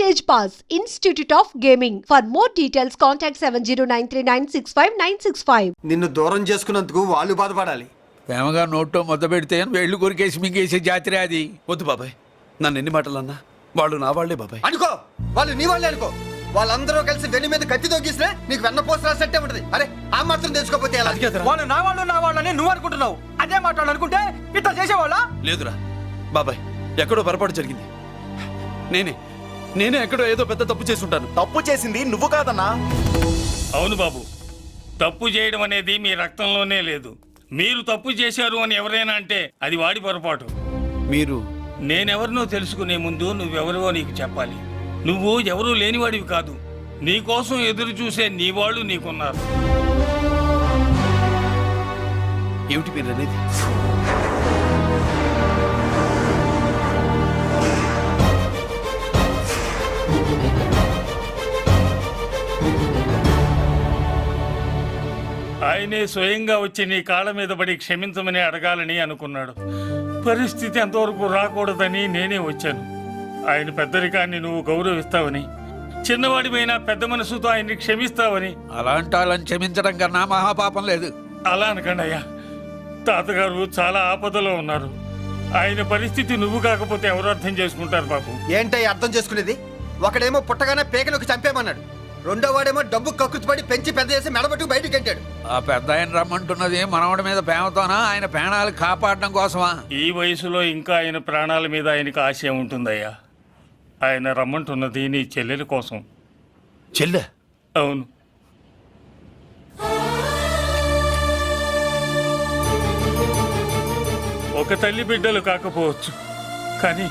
Stage Pass, Institute of Gaming. For more details, contact 709396596. నిన్ను దూరం చేసుకున్నందుకు వాళ్ళు బాధపడాలి. ప్రేమగా నోట్లో ముద్ద పెడితే వేళ్ళు కొరికేసి మింగేసే జాతర అది. వద్దు బాబాయ్. నన్ను ఎన్ని మాటలన్నా వాళ్ళు నా వాళ్ళే బాబాయ్. అనుకో! వాళ్ళు నీ వాళ్ళే అనుకో! వాళ్ళందరూ కలిసి వెన్ను మీద కత్తి తొగిస్తే నీకు వెన్న పోసి రాసినట్టే ఉంటది. అరే ఆ మాత్రం తెచ్చుకోపోతే ఎలా. వాళ్ళు నా వాళ్ళు నా వాళ్ళని నువ్వు అనుకుంటున్నావు. అదే మాట్లాడు అనుకుంటే ఇట్లా చేసేవాళ్ళ? లేదురా. బాబాయ్ ఎక్కడో పొరపాటు జరిగింది. నేనే. నేనే ఎక్కడో ఏదో పెద్ద తప్పు చేసి ఉంటాను తప్పు చేసింది నువ్వు కాదన్నా. అవును బాబు తప్పు చేయడం అనేది మీ రక్తంలోనే లేదు. మీరు తప్పు చేశారు అని ఎవరైనా అంటే అది వాడి పొరపాటు. మీరు? నేనెవరినో తెలుసుకునే ముందు నువ్వెవరివో నీకు చెప్పాలి. నువ్వు ఎవరూ లేనివాడివి కాదు. నీ కోసం ఎదురు చూసే నీ వాళ్ళు నీకున్నారు. ఏమిటి మీరు అనేది? ఆయనే స్వయంగా వచ్చి నీ కాళ్ళ మీద పడి క్షమించమని అడగాలని అనుకున్నాడు. పరిస్థితి అంతవరకు రాకూడదని నేనే వచ్చాను. ఆయన పెద్దరికాన్ని నువ్వు గౌరవిస్తావని చిన్నవాడిపైన పెద్ద మనసుతో ఆయన్ని క్షమిస్తావని. అలాంటి వాళ్ళని క్షమించడం కన్నా మహాపాపం లేదు. అలా అనకండి అయ్యా. తాతగారు చాలా ఆపదలో ఉన్నారు. ఆయన పరిస్థితి నువ్వు కాకపోతే ఎవరు అర్థం చేసుకుంటారు బాబు? ఏంటో అర్థం చేసుకునేది? ఒకడేమో పుట్టగానే పేకలోకి చంపేమన్నాడు. రెండో వాడేమో డబ్బు కక్కుతుపడి పెంచి పెద్ద చేసి మెడబెట్టుకు బయటికి గంటాడు ఆ పెద్ద ఆయన రమ్మంటున్నది మనవడి మీద ప్రేమతోనా? ఆయన ప్రాణాలు కాపాడడం కోసమా? ఈ వయసులో ఇంకా ఆయన ప్రాణాల మీద ఆయనకు ఆశయం ఉంటుందయ్యా. ఆయన రమ్మంటున్నది నీ చెల్లెల కోసం. చెల్లె? అవును. ఒక తల్లి బిడ్డలు కాకపోవచ్చు కానీ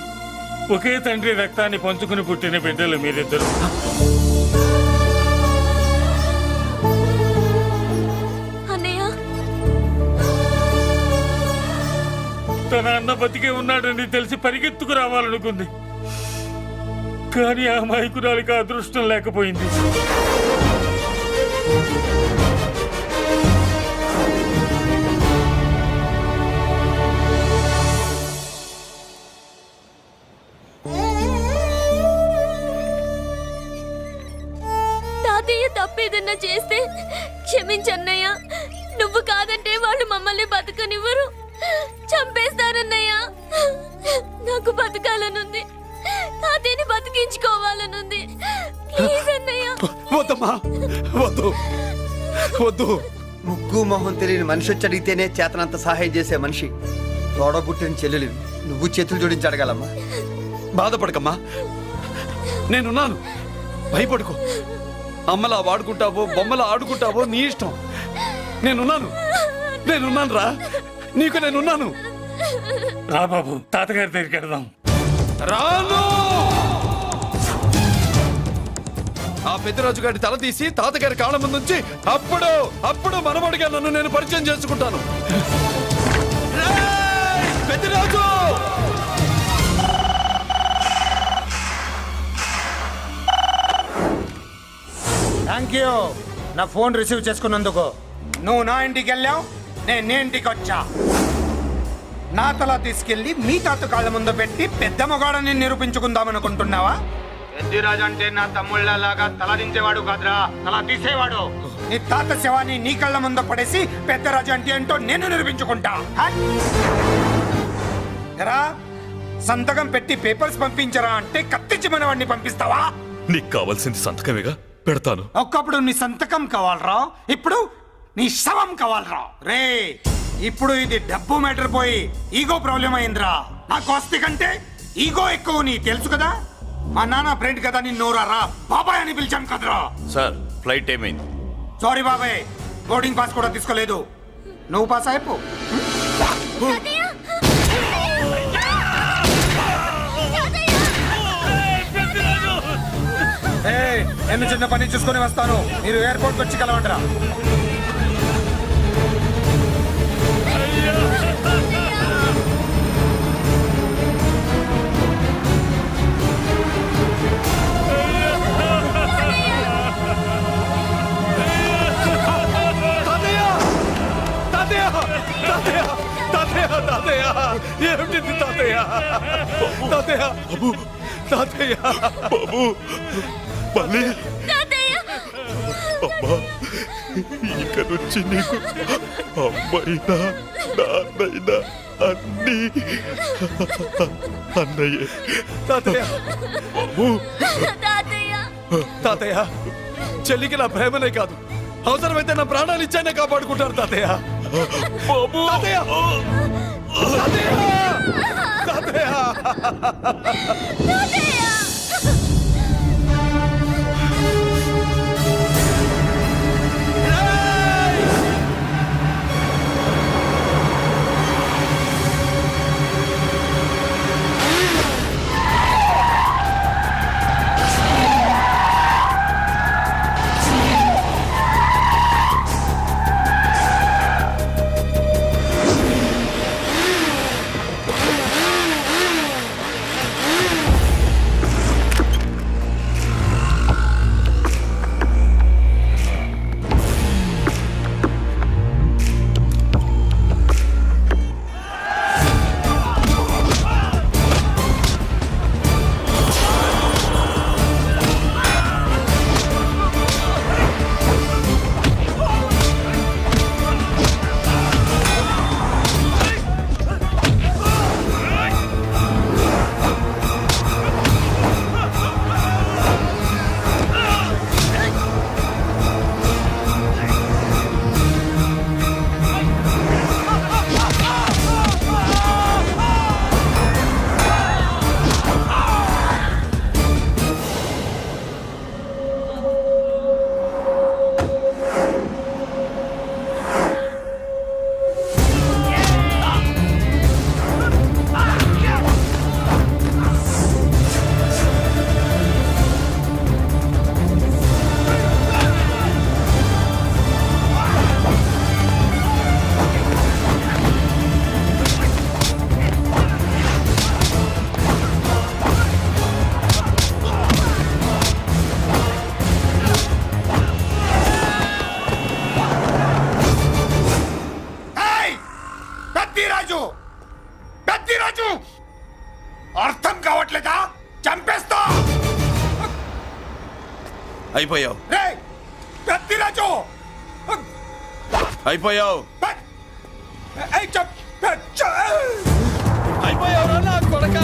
ఒకే తండ్రి రక్తాన్ని పంచుకుని పుట్టిన బిడ్డలు మీరిద్దరు. తన అన్న బతికే ఉన్నాడని తెలిసి పరిగెత్తుకు రావాలనుకుంది. కానీ ఆ మైకురాలికి అదృష్టం లేకపోయింది. తాతయ్య తప్పేదన్నా చేస్తే క్షమించన్నయ్య. నువ్వు కాదంటే వాళ్ళు మమ్మల్ని బతకనివ్వరు. చంపేస్తారన్నయ్య. నాకు బతకాలనుంది. తాతయ్యని బతికించుకోవాలనుంది. ప్లీజ్ అన్నయ్య. వద్దమ్మా. వద్దు. వద్దు. ముగ్గు మొహం తెలియని మనిషి వచ్చి అడిగితేనే చేతనంత సహాయం చేసే మనిషి. తోడబుట్టిన చెల్లెలు. నువ్వు చేతులు జోడించి అడగాలమ్మా. బాధపడకమ్మా. నేనున్నాను. భయపడుకో. అమ్మలా వాడుకుంటావో బొమ్మలా ఆడుకుంటావో నీ ఇష్టం. నేనున్నాను. నేనున్నాను రా నీకు నేనున్నాను రా బాబు తాతగారి దగ్గరికి వెడదాం రాను! ఆ పెద్దరాజు గారి తల తీసి తాతగారి కాళ్ళ ముందుంచి అప్పుడు అప్పుడు మనమడిగా నన్ను నేను పరిచయం చేసుకుంటాను! పెద్దరాజు! థ్యాంక్ యూ నా ఫోన్ రిసీవ్ చేసుకున్నందుకు. నువ్వు నా ఇంటికి వెళ్ళావు? నేను నీ ఇంటికి వచ్చా నా తల తీసుకెళ్ళి మీ తాత కాళ్ళ ముందు పెట్టి పెద్ద మొగాడని నిరూపించుకుందామనుకుంటున్నావా? పెద్దిరాజు అంటే నా తమ్ముళ్ళలాగా తల దించేవాడు కాదురా. తల తీసేవాడు. నీ తాత శవాన్ని నీ కళ్ళ ముందు పడేసి పెద్దరాజు అంటే ఏంటో నేను నిరూపించుకుంటా. హట్! ఎరా సంతకం పెట్టి పేపర్స్ పంపించరా అంటే కత్తించి మనవాడిని పంపిస్తావా? నీకు కావాల్సింది సంతకమేగా? పెడతాను. ఒకప్పుడు నీ సంతకం కావాలరా? ఇప్పుడు నీ శవం కావాలరా. రే ఇప్పుడు ఇది డబ్బు మ్యాటర్ పోయి ఈగో ప్రాబ్లం అయిందిరా. నాకు ఆస్తి కంటే ఈగో ఎక్కువ నీ తెలుసు కదా? మా నాన్న ఫ్రెండ్ కదా నిన్ను రా. బాబాయ్ అని పిలిచాను కదరా. సార్ ఫ్లైట్ ఏమైంది సారీ బాబాయ్ బోర్డింగ్ పాస్ కూడా తీసుకోలేదు. నువ్వు పాస్ అయిపో. నేను చిన్న పని చూసుకొని వస్తాను? మీరు ఎయిర్పోర్ట్ వచ్చి కలవండిరా. తాతయ్య? తాతయ్య? తాతయ్య? తాతయ్య? బాబు. మళ్ళీ తాతయ్య అమ్మా ఇక నుంచి నీకు. అమ్మైనా నాన్నైనా అన్ని. అన్నయ్యే. తాతయ్య. బాబు తాతయ్య తాతయ్య చెల్లికి నా ప్రేమనే కాదు. అవసరమైతే నా ప్రాణాలు ఇచ్చానే కాపాడుకుంటారు తాతయ్య. బాబు. తాతయ్య. తాతయ్య. తాతయ్య అయిపోయావు. అయిపోయావు నా కొడక.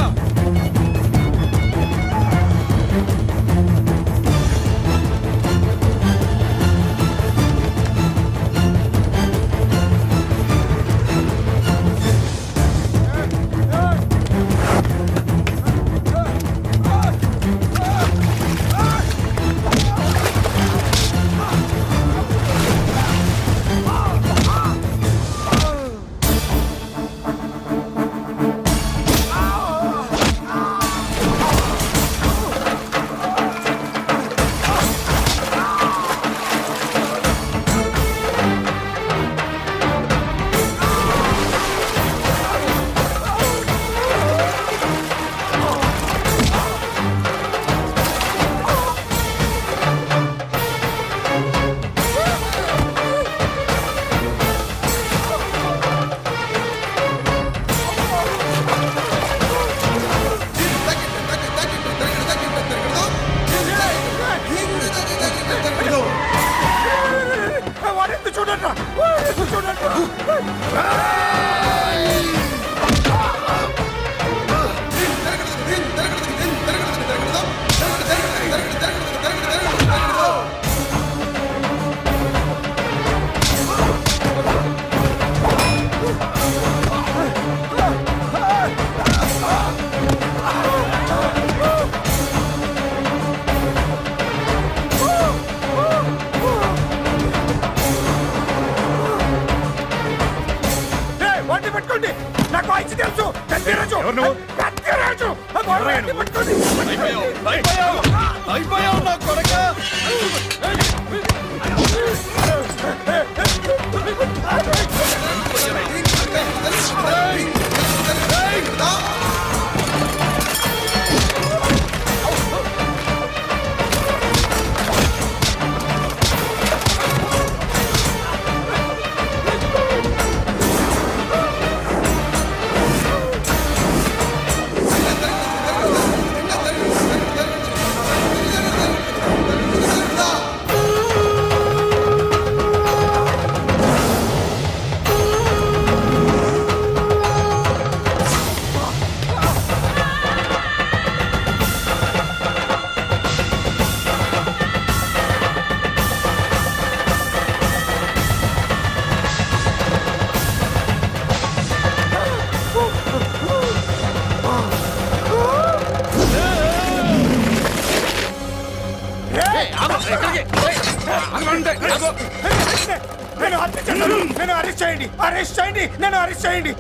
చేయండి.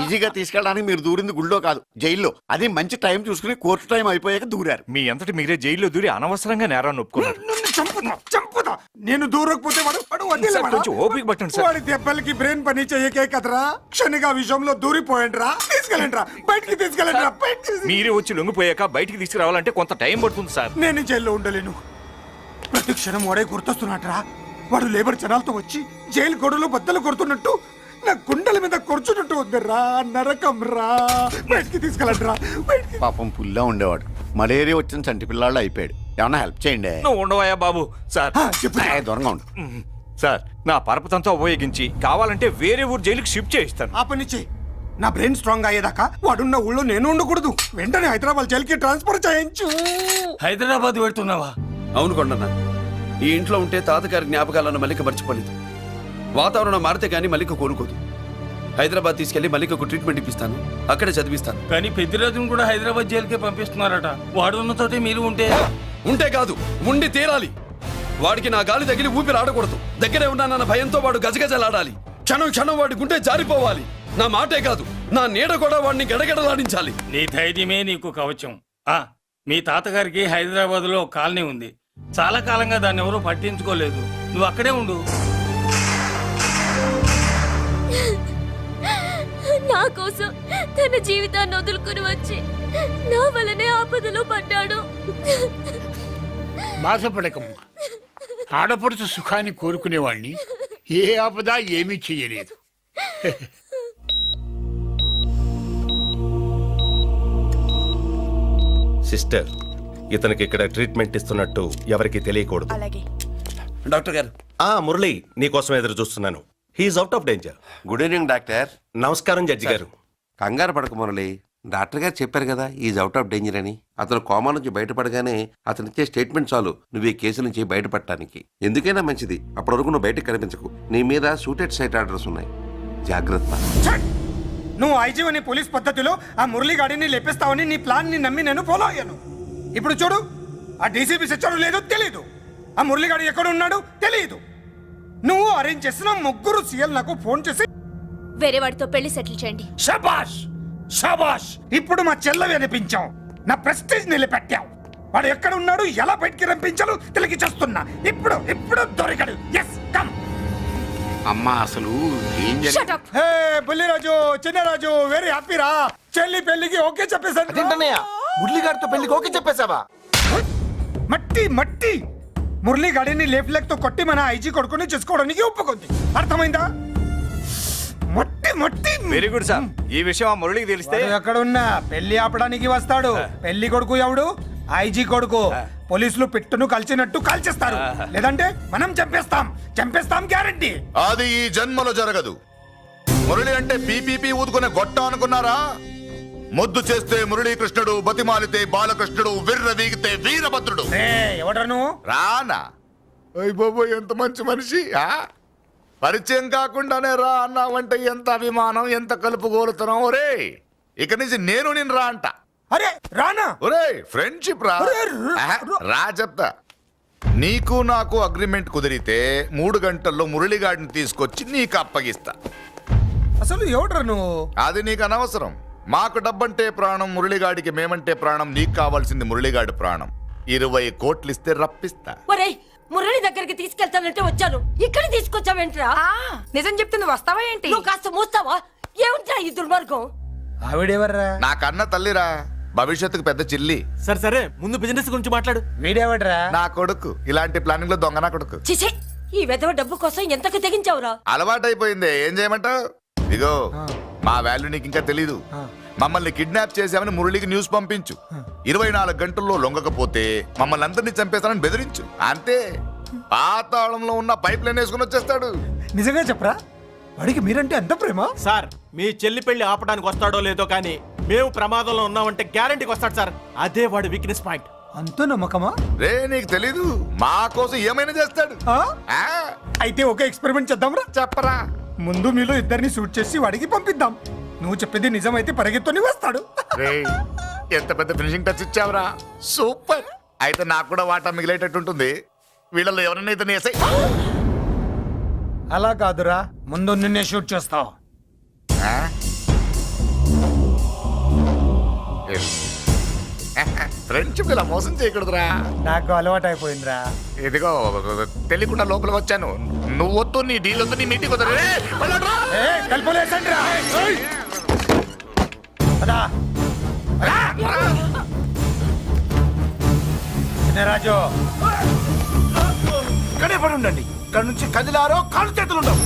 ఈజీగా తీసుకెళ్ళడానికి మీరు దూరింది గుళ్ళో కాదు జైల్లో. అది మంచి టైం చూసుకుని కోర్టు టైం అయిపోయాక దూరారు. మీ అంతటి మీరే జైల్లో దూరి అనవసరంగా నేరాన్ని ఒప్పుకున్నారు. నన్ను చంపుతా చంపుతా. నేను దూరకపోతే వాడు వాడు వదిలేవాడా? సార్, కొంచెం ఓపిక పట్టండి సార్. వాడి దెబ్బలకి బ్రెయిన్ పని కదరా? క్షణిగా విషయంలో దూరిపోయండి రా తీసుకెళ్ళండి రా బయటికి తీసుకెళ్ళండి రా బయటికి తీసుకెళ్ళండి. మీరే వచ్చి లొంగిపోయాక బయటికి తీసుకురావాలంటే కొంత టైం పడుతుంది సార్. నేను జైల్లో ఉండలేను. ప్రతి క్షణం వాడే గుర్తొస్తున్నట్రా వాడు లేబర్ జనాలతో వచ్చి జైలు గొడవలు బద్దలు కొడుతున్నట్టు నా గుండెల మీద కొడుచున్నట్టు ఉందిరా నరకం రా. బయటికి తీసుకెళ్ళండి రా. బయటికి పాపం పుల్లా ఉండేవాడు. మలేరియా వచ్చిన చంటి పిల్లాళ్ళు అయిపోయాడు. ఏమన్నా హెల్ప్ చేయండి? నువ్వు ఉండవయ్యా బాబు. సార్. ఆ, చెప్పు. ఏ, దూరంగా ఉండు. సార్ నా పరపతంతా ఉపయోగించి కావాలంటే వేరే ఊరు జైలుకి షిఫ్ట్ చేయిస్తాను. ఆ పని చెయ్యి నా బ్రెయిన్ స్ట్రాంగ్ అయ్యేదాకా వాడున్న ఊళ్ళో నేను ఉండకూడదు. వెంటనే హైదరాబాద్ జైలుకి ట్రాన్స్ఫర్ చేయించు. హైదరాబాద్ పెడుతున్నావా అవును కొండన్న. ఈ ఇంట్లో ఉంటే తాతగారి జ్ఞాపకాలను మల్లిక మర్చిపోలేదు వాతావరణం మారితే గానీ మల్లిక కోరుకోదు హైదరాబాద్ తీసుకెళ్ళి మల్లికకు ట్రీట్మెంట్ ఇప్పిస్తాను. అక్కడే చదివిస్తాను. కానీ పెద్దిరాజును కూడా హైదరాబాద్ జైలుకే పంపిస్తున్నారట. వాడు ఉన్న చోటే మీరు ఉంటే ఉంటే కాదు ఉండి తీరాలి. వాడికి నా గాలి తగిలి ఊపిరి ఆడకూడదు. దగ్గరే ఉన్నానన్న భయంతో వాడు గజగజలాడాలి. క్షణం క్షణం వాడి గుంటే జారిపోవాలి. నా మాటే కాదు నా నీడ కూడా వాడిని గడగడలాడించాలి. నీ ధైర్యమే నీకు కవచం. ఆ మీ తాతగారికి హైదరాబాద్లో కాలనీ ఉంది. చాలా కాలంగా దాన్ని ఎవరూ పట్టించుకోలేదు. నువ్వు అక్కడే ఉండు. నా కోసం తన జీవితాన్ని వదులుకుని వచ్చి నా వల్లనే ఆపదలో పడ్డాడు. బాధపడకమ్మా. ఆడపడుచు సుఖాన్ని కోరుకునేవాణ్ణి. ఏ ఆపద ఏమీ చెయ్యలేదు. సిస్టర్ ఇతనికి ఇక్కడ ట్రీట్మెంట్ ఇస్తున్నట్టు ఎవరికి తెలియకూడదు. డాక్టర్ గారు. ఆ మురళి నీకోసం ఎదురు చూస్తున్నాను. He is out of danger good evening doctor నమస్కారం జడ్జి గారు. కంగారు పడక మురళి. డాక్టర్ గారు చెప్పారు కదా ఈజ్ అవుట్ ఆఫ్ డేంజర్ అని. అతను కోమా నుంచి బయటపడగానే అతను ఇచ్చే స్టేట్మెంట్ చాలు. నువ్వు ఈ కేసు నుంచి బయటపడటానికి. ఎందుకైనా మంచిది. అప్పటి వరకు నువ్వు బయటకు కనిపించకు. నీ మీద సూటెడ్ సైట్ ఆర్డర్స్ ఉన్నాయి. జాగ్రత్త! నువ్వు ఐజీ అని పోలీస్ పద్ధతిలో ఆ మురళీ గాడిని లేపిస్తావని నీ ప్లాన్ని నమ్మి నేను ఫాలో అయ్యాను. ఇప్పుడు చూడు ఆ డీసీపీ సచ్చాడు లేదో తెలియదు ఆ మురళీగాడు ఎక్కడ ఉన్నాడు తెలియదు నువ్వు అరేంజ్ చేసిన ముగ్గురు సీఎల్ నాకు ఫోన్ చేసి వేరే వాడితో పెళ్ళి సెటిల్ చేయండి. షబాష్! షబాష్! ఇప్పుడు మా చెల్ల వినిపించాం నా ప్రెస్టేజ్ నిలబెట్టావు. వాడు ఎక్కడ ఉన్నాడు ఎలా బయటికి రంపించాలో తెలికి చేస్తున్నా. ఇప్పుడు ఇప్పుడు దొరికడు. ఎస్ కమ్ అమ్మా అసలు ఏం జరిగింది. Hey Bulliraju Chinnaraju very happy రా. చెల్లి పెళ్ళికి ఓకే చెప్పేశాను. మురళిగారితో పెళ్ళికి ఓకే చెప్పేశావా? మట్టి మట్టి. మురళీ గాడిని లేఫ్ లెగ్తో కొట్టి మన ఐజీ కొడుకుని చేసుకోవడానికి ఒప్పుకుంది. అర్థమైందా? మట్టి మట్టి. Very good sir. ఈ విషయం ఆ మురళికి తెలిస్తే ఎక్కడ ఉన్నా పెళ్ళి ఆపడానికి వస్తాడు. పెళ్ళి కొడుకు ఎవడు? ఐజీ కొడుకు. పోలీసులు పిట్టును కలిసినట్టు కాల్చేస్తారు. లేదంటే మనం చంపేస్తాం. చంపేస్తాం గ్యారంటీ. అది ఈ జన్మలో జరగదు. మురళి అంటే పీపీపీ ఊదుకునే గొట్ట అనుకున్నారా? ముద్దు చేస్తే మురళీకృష్ణుడు బతిమాలితే బాలకృష్ణుడు విర్ర వీగితే వీరభద్రుడు. రే ఎవడను రానా? అయ్య బాబు ఎంత మంచి మనిషి ఆ? పరిచయం కాకుండానే రా అన్నావంటే ఎంత అభిమానం ఎంత కలుపుగోలుతున్నావు ఒరే ఇక నుంచి నేను నేను రా అంట. అరే రానా? ఒరే ఫ్రెండ్షిప్ రా. ర- ఆహా, రా. చెప్తా. నీకు నాకు అగ్రిమెంట్ కుదిరితే మూడు గంటల్లో మురళిగాడిని తీసుకొచ్చి నీకు అప్పగిస్తా. అసలు ఎవడరా నువ్వు? అది నీకు అనవసరం. మాకు డబ్బంటే ప్రాణం మురళిగాడికి మేమంటే ప్రాణం నీకు కావాల్సింది మురళిగాడి ప్రాణం. ఇరవై కోట్లు ఇస్తే రప్పిస్తా. ఒరేయ్ మురళి దగ్గరికి తీసుకెళ్తానంటే వచ్చాను. ఇక్కడ తీసుకొచ్చావేంట్రా? నిజం చెప్తే నువ్వు వస్తావా ఏంటి? నువ్వు కాస్త మూస్తావా? ఏమిట్రా ఈ దుర్మార్గం? ఆవిడెవర్రా? నా కన్న తల్లిరా భవిష్యత్తుకు పెద్ద చిల్లి. సరే సరే ముందు బిజినెస్ గురించి మాట్లాడు. వీడెవడ్రా? నా కొడుకు ఇలాంటి ప్లానింగ్లో దొంగ నా కొడుకు. ఈ వెధవ డబ్బు కోసం ఎంతకు తెగించావురా? అలవాటైపోయింది ఏం చేయమంటావు? ఇగో మా వాల్యూ నీకు ఇంకా తెలీదు మమ్మల్ని కిడ్నాప్ చేశామని మురళికి న్యూస్ పంపించు. ఇరవై నాలుగు గంటల్లో లొంగకపోతే మమ్మల్ని అందరినీ చంపేస్తానని బెదిరించు. అంతే. పాతాళంలో ఉన్న పైప్ లైన్ వేసుకుని వచ్చేస్తాడు. నిజంగా చెప్పరా? వాడికి మీరంటే ఎంత ప్రేమ? సార్ మీ చెల్లి పెళ్ళి ఆపడానికి వస్తాడో లేదో కానీ మేము ప్రమాదంలో ఉన్నామంటే గ్యారంటీకి వస్తాడు సార్. అదే వాడి వీక్నెస్ పాయింట్ అంత నమ్మకమా? రే నీకు తెలీదు. మా కోసం ఏమైనా చేస్తాడు. ఆ? ఆ, అయితే ఒక ఎక్స్పెరిమెంట్ చేద్దాంరా. చెప్పరా. ముందు మీలో ఇద్దరిని షూట్ చేసి వాడికి పంపిద్దాం. నువ్వు చెప్పేది నిజమైతే పరిగెత్తుని వస్తాడు. రే ఎంత పెద్ద ఫినిషింగ్ టచ్ ఇచ్చావురా? సూపర్. అయితే నాకు కూడా వాటా మిగిలేటట్టు ఉంటుంది. వీళ్ళలో ఎవరైనా ఇతను వేసాయి. అలా కాదురా ముందు నిన్నే షూట్ చేస్తావు ఫ్రెండ్షిప్ ఇలా మోసం చేయకూడదురా. నాకు అలవాటు అయిపోయిందిరా ఇదిగో తెలియకుండా లోపలికి వచ్చాను. నువ్వు వద్దు నీ డీల్ వద్దు నీ మీటింగ్ వద్దు. రే, వెళ్ళండ్రా. కలుపులేసండి. రాజు? ఇక్కడే పడి ఉండండి ఇక్కడ నుంచి కదిలారో కాళ్ళు చేతులు ఉండవు.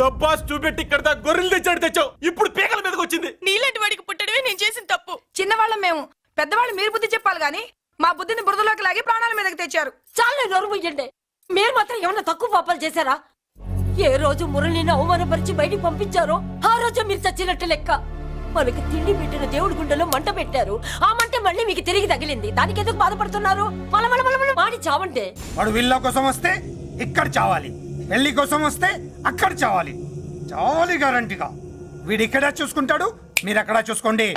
డబ్బా చూపెట్టి ఇక్కడ దాకా గొర్రెలు తెచ్చాడు తెచ్చావు. ఇప్పుడు పీకల మీదకి వచ్చింది. నీలాంటి వాడికి పుట్టడమే నేను చేసిన తప్పు. చిన్నవాళ్ళం మేము. పెద్దవాళ్ళు మీరు బుద్ధి చెప్పాలి గాని మా బుద్ధిని బురదలోకి లాగి ప్రాణాల మీదకి తెచ్చారు. చాలా నోరు ముయ్యండి మీరు మాత్రం ఏమన్నా తక్కువ పాపాలు చేశారా? ఏ రోజు మురళిని అవమానపరిచి బయటికి పంపించారో ఆ రోజు మీరు చచ్చినట్టు లెక్క. మనకి తిండి పెట్టిన దేవుడి గుండెలో మంట పెట్టారు. ఆ మంట మళ్ళీ మీకు తిరిగి తగిలింది. దానికి ఎందుకు బాధపడుతున్నారు? మాడి చావంటే. వాడు విల్లా కోసం వస్తే ఇక్కడ చావాలి. పెళ్ళి కోసం వస్తే అక్కడ చావాలి. చావాలి గ్యారంటీగా వీడు ఇక్కడ చూసుకుంటాడు మీరు అక్కడ చూసుకోండి.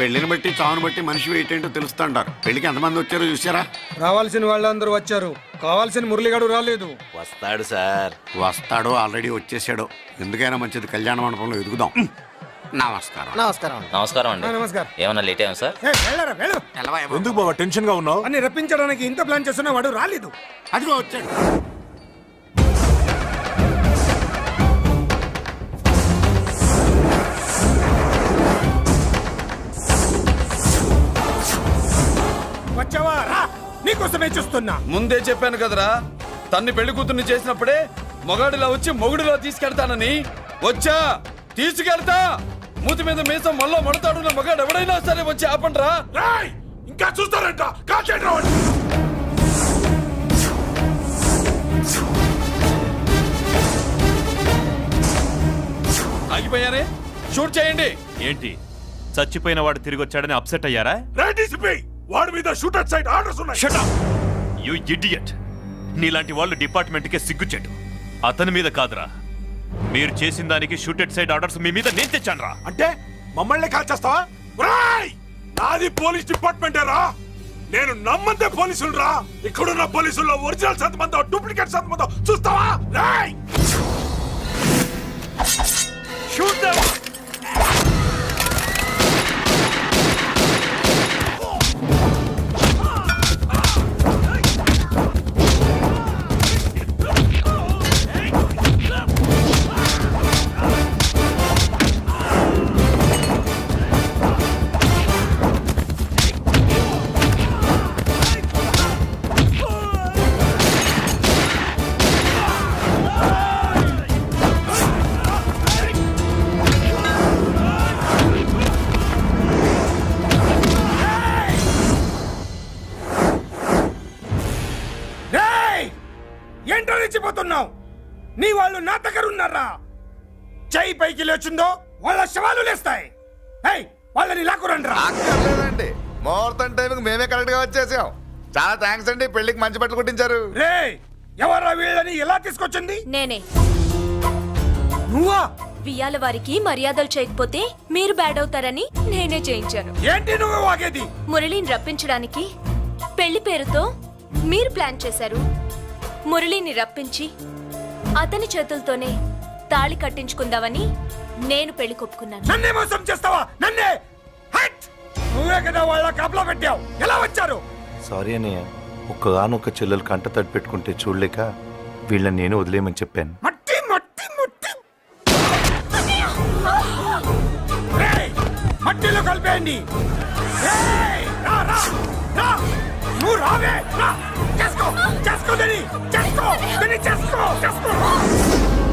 పెళ్ళిని బట్టి చావును బట్టి మనిషి వెయిట్ ఏంటో తెలుస్తుంటారు పెళ్ళికి ఎంతమంది వచ్చారో చూసారా రావాల్సిన వాళ్ళందరూ వచ్చారు. కావాల్సిన మురళిగాడు రాలేదు. వస్తాడు సార్. వస్తాడు ఆల్రెడీ వచ్చేసాడు. ఎందుకైనా మంచిది కళ్యాణ మండపంలో ఎదుగుదాం. నమస్కారం. నమస్కారం నమస్కారం అండి. నమస్కారం. ఏమన్నా లేట్ అయ్యాం సార్? వెళ్ళరా, వెళ్ళు. ఎందుకు బాబా టెన్షన్గా ఉన్నావు? అని రప్పించడానికి ఇంత ప్లాన్ చేస్తున్న వాడు రాలేదు. అదిగో వచ్చాడు. నీకోసమే చూస్తున్నా. ముందే చెప్పాను కదరా తన్ని పెళ్ళి కూతుర్ని చేసినప్పుడే మొగాడిలా వచ్చి మొగుడిలా తీసుకెళ్తానని. వచ్చా తీసుకెళ్తా. మూతి మీద మీసం మళ్ళా మడతాడు నా మగాడు ఎవడైనా సరే వచ్చి ఆపండ్రా. ఇంకా చూస్తారంట. ఆగిపోయానే షూట్ చేయండి. ఏంటి? చచ్చిపోయిన వాడు తిరిగి వచ్చాడని అప్సెట్ అయ్యారా? వాడి మీద షూటర్ సైడ్ ఆర్డర్స్ ఉన్నాయి. షట్ అప్ యు ఇడియట్ నీలాంటి వాళ్ళు డిపార్ట్మెంట్ కే సిగ్గుచెట్టు అతని మీద కాదురా. మీరు చేసిన దానికి షూటెడ్ సైడ్ ఆర్డర్స్ మీ మీద నేను తెచ్చాను అంటే మమ్మల్ని కాల్ చేస్తావా రాయ్ నాది పోలీస్ డిపార్ట్మెంట్ రా. నేను నమ్మందే పోలీసులు రా ఇక్కడున్న పోలీసుల్లో ఒరిజినల్ సత్మంతో డూప్లికేట్ సత్మంతో చూస్తావా? రాయ్! షూట్ దెమ్ నీ వాళ్ళు నా దగ్గర ఉన్నారా? చెయ్యి పైకి లేచుందో వాళ్ళ శవాలు లేస్తాయి. ఏయ్, వాళ్ళని లాక్కురండి రా అక్కర్లేదండి ముహూర్తం టైంకి మేమే కరెక్ట్గా వచ్చేసాం. చాలా థ్యాంక్స్ అండి పెళ్ళికి మంచి బట్టలు కుట్టించారు. రే ఎవరా వీళ్ళని ఎలా తీసుకొచ్చింది? నేనే. నువ్వా? వియ్యాల వారికి మర్యాదలు చేయకపోతే మీరు బ్యాడ్ అవుతారని నేనే చేయించాను. ఏంటి నువ్వు వాగేది? మురళిని రప్పించడానికి పెళ్ళి పేరుతో మీరు ప్లాన్ చేశారు. మురళిని రప్పించి అతని చేతులతోనే తాళి కట్టించుకుందామని నేను పెళ్ళి కొప్పుకున్నాను. నన్నే మోసం చేస్తావా? నన్నే! హట్! నువ్వే కదా వాళ్ళ కాపలా పెట్టావు. ఎలా వచ్చారు? సారీ అన్నయ్య. ఒక్కగానొక్క చెల్లెలు కంట తడి పెట్టుకుంటే చూడలేక వీళ్ళని నేను వదిలేయమని చెప్పాను. మట్టి మట్టి మట్టి! రేయ్! మట్టిలో కలిపేయండి. రేయ్! రా, రా, రా! నువ్వు రావే! రా! చేసుకో! చేసుకో దీన్ని చేసుకో దీన్ని చేసుకో చేసుకో దాంట్లో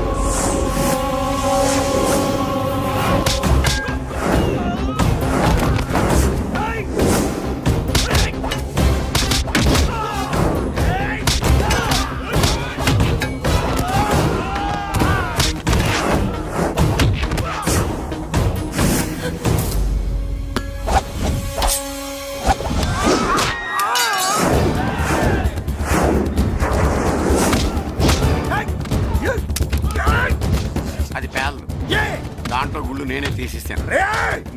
నేనే తీసిస్తాను.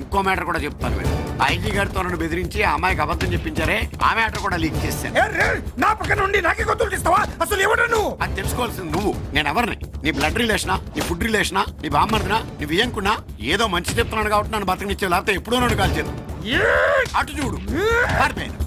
ఇంకో మ్యాటర్ కూడా చెప్తాను మీరు ఐజీ గారితో నన్ను బెదిరించి ఆ అమ్మాయికి అబద్ధం చెప్పించారే ఆ మ్యాటర్ కూడా లీక్ చేస్తాను. నా పక్కన ఉండి నాకే గొంతులు తీస్తావా? అసలు ఎవడు నువ్వు? అది తెలుసుకోవాల్సింది నువ్వు. నేను ఎవరిని? నీ బ్లడ్ రిలేషనా నీ ఫుడ్ రిలేషనా నీ బామ్మర్దినా? నీ వియ్యంకున్నా ఏదో మంచి చెప్తున్నాను కాబట్టి నన్ను బతకనిచ్చావు లేకపోతే ఎప్పుడో నన్ను కాల్చేది అటు చూడు. పారిపోయాను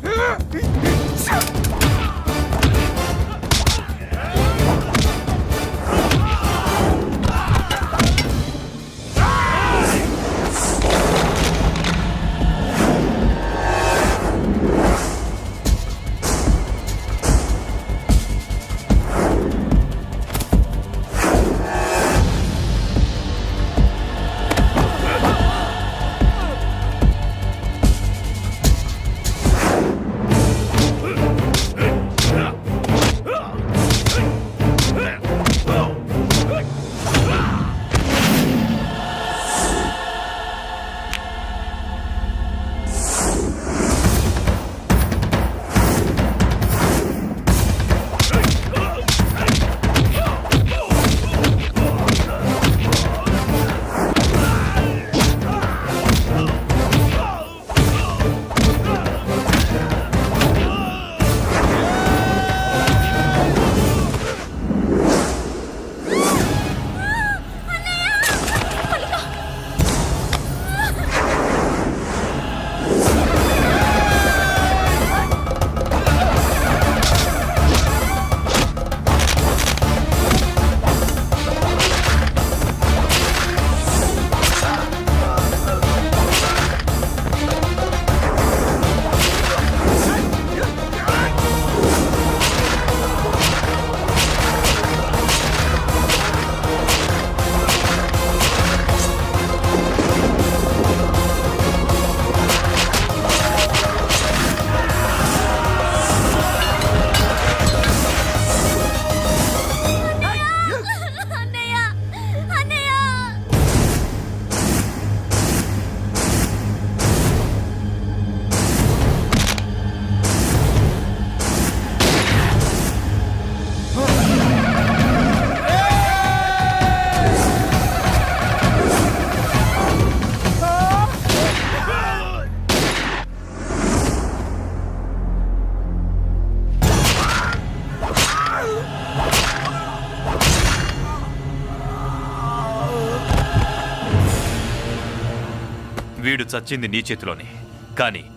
చచ్చింది నీ చేతిలోనే. కానీ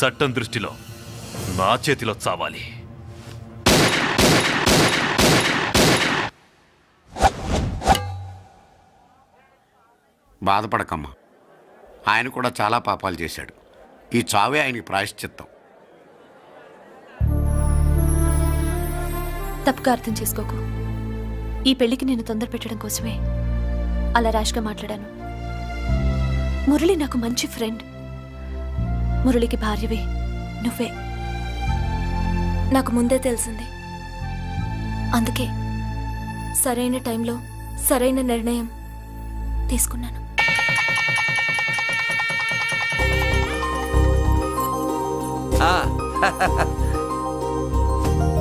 చట్టం దృష్టిలో నా చేతిలో చావాలి. బాధపడకమ్మా. ఆయన కూడా చాలా పాపాలు చేశాడు. ఈ చావే ఆయనకి ప్రాయశ్చిత్తం. తప్పుగా అర్థం చేసుకోకు. ఈ పెళ్ళికి నేను తొందర పెట్టడం కోసమే అలా ర్యాష్గా మాట్లాడాను. మురళి నాకు మంచి ఫ్రెండ్ మురళికి భార్యవి నువ్వే. నాకు ముందే తెలిసింది. అందుకే సరైన టైంలో సరైన నిర్ణయం తీసుకున్నాను. ఆ,